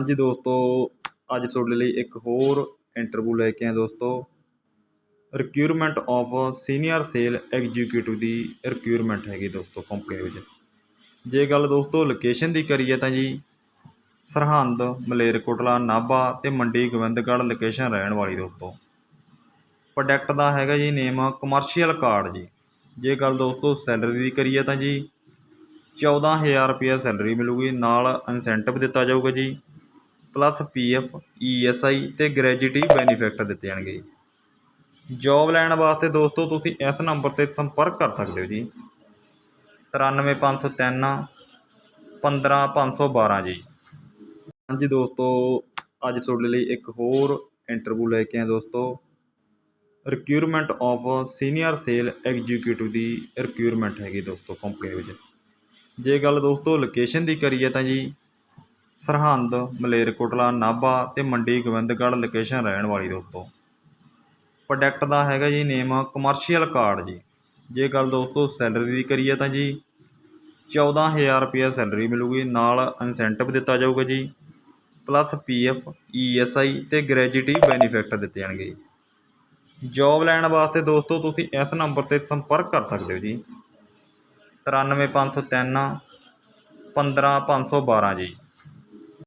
ਹਾਂਜੀ ਦੋਸਤੋ, ਅੱਜ ਤੁਹਾਡੇ ਲਈ ਇੱਕ ਹੋਰ ਇੰਟਰਵਿਊ ਲੈ ਕੇ ਆਏ ਦੋਸਤੋ। Requirement of senior sale executive the requirement ਹੈਗੀ ਦੋਸਤੋ ਕੰਪਨੀ ਵਿੱਚ। ਜੇ ਗੱਲ ਦੋਸਤੋ ਲੋਕੇਸ਼ਨ ਦੀ ਕਰੀਏ ਤਾਂ ਜੀ, ਸਰਹੰਦ, ਮਲੇਰਕੋਟਲਾ, ਨਾਭਾ ਤੇ ਮੰਡੀ ਗੋਬਿੰਦਗੜ੍ਹ ਲੋਕੇਸ਼ਨ ਰਹਿਣ ਵਾਲੀ ਦੋਸਤੋ। ਪ੍ਰੋਡਕਟ ਦਾ ਹੈਗਾ ਜੀ ਨੇਮ ਕਮਰਸ਼ੀਅਲ ਕਾਰਡ ਜੀ। ਜੇ ਗੱਲ ਦੋਸਤੋ ਸੈਲਰੀ ਦੀ ਕਰੀਏ ਤਾਂ ਜੀ 14000 ਰੁਪਏ ਸੈਲਰੀ ਮਿਲੂਗੀ, ਨਾਲ ਇਨਸੈਂਟਿਵ ਦਿੱਤਾ ਜਾਊਗਾ ਜੀ। ਪਲੱਸ ਪੀਐਫ ਈਐਸਆਈ ਤੇ ਗ੍ਰੈਜੂਟੀ ਬੈਨੀਫਿਟ ਦਿੱਤੇ ਜਾਣਗੇ ਜੌਬ ਲੈਣ ਵਾਸਤੇ ਦੋਸਤੋ, ਤੁਸੀਂ ਇਸ ਨੰਬਰ ਤੇ ਸੰਪਰਕ ਕਰ ਸਕਦੇ ਹੋ ਜੀ। 93503 15512 ਜੀ। ਹਾਂਜੀ ਦੋਸਤੋ, ਅੱਜ ਤੁਹਾਡੇ ਲਈ ਇੱਕ ਹੋਰ ਇੰਟਰਵਿਊ ਲੈ ਕੇ ਆਏ ਦੋਸਤੋ। Requirement of senior sale executive the requirement ਹੈਗੀ ਦੋਸਤੋ ਕੰਪਨੀ ਵਿੱਚ। ਜੇ ਗੱਲ ਦੋਸਤੋ ਲੋਕੇਸ਼ਨ ਦੀ ਕਰੀਏ ਤਾਂ ਜੀ ਸਰਹੰਦ, ਮਲੇਰਕੋਟਲਾ, ਨਾਭਾ ਤੇ ਮੰਡੀ ਗੋਬਿੰਦਗੜ੍ਹ ਲੋਕੇਸ਼ਨ ਰਹਿਣ ਵਾਲੀ ਦੋਸਤੋ। ਪ੍ਰੋਡਕਟ ਦਾ ਹੈਗਾ ਜੀ ਨੇਮ ਕਮਰਸ਼ੀਅਲ ਕਾਰਡ ਜੀ। ਜੇ ਗੱਲ ਦੋਸਤੋ ਸੈਲਰੀ ਦੀ ਕਰੀਏ ਤਾਂ ਜੀ 14000 ਰੁਪਏ ਸੈਲਰੀ ਮਿਲੂਗੀ, ਨਾਲ ਇਨਸੈਂਟਿਵ ਦਿੱਤਾ ਜਾਊਗਾ ਜੀ ਪਲੱਸ ਪੀਐਫ ਈਐਸਆਈ ਤੇ ਗ੍ਰੈਜੂਟੀ ਬੈਨੀਫਿਟ ਦਿੱਤੇ ਜਾਣਗੇ ਜੌਬ ਲੈਣ ਵਾਸਤੇ ਦੋਸਤੋ ਤੁਸੀਂ ਇਸ ਨੰਬਰ ਤੇ ਸੰਪਰਕ ਕਰ ਸਕਦੇ ਹੋ ਜੀ। 93503 15512 ਜੀ।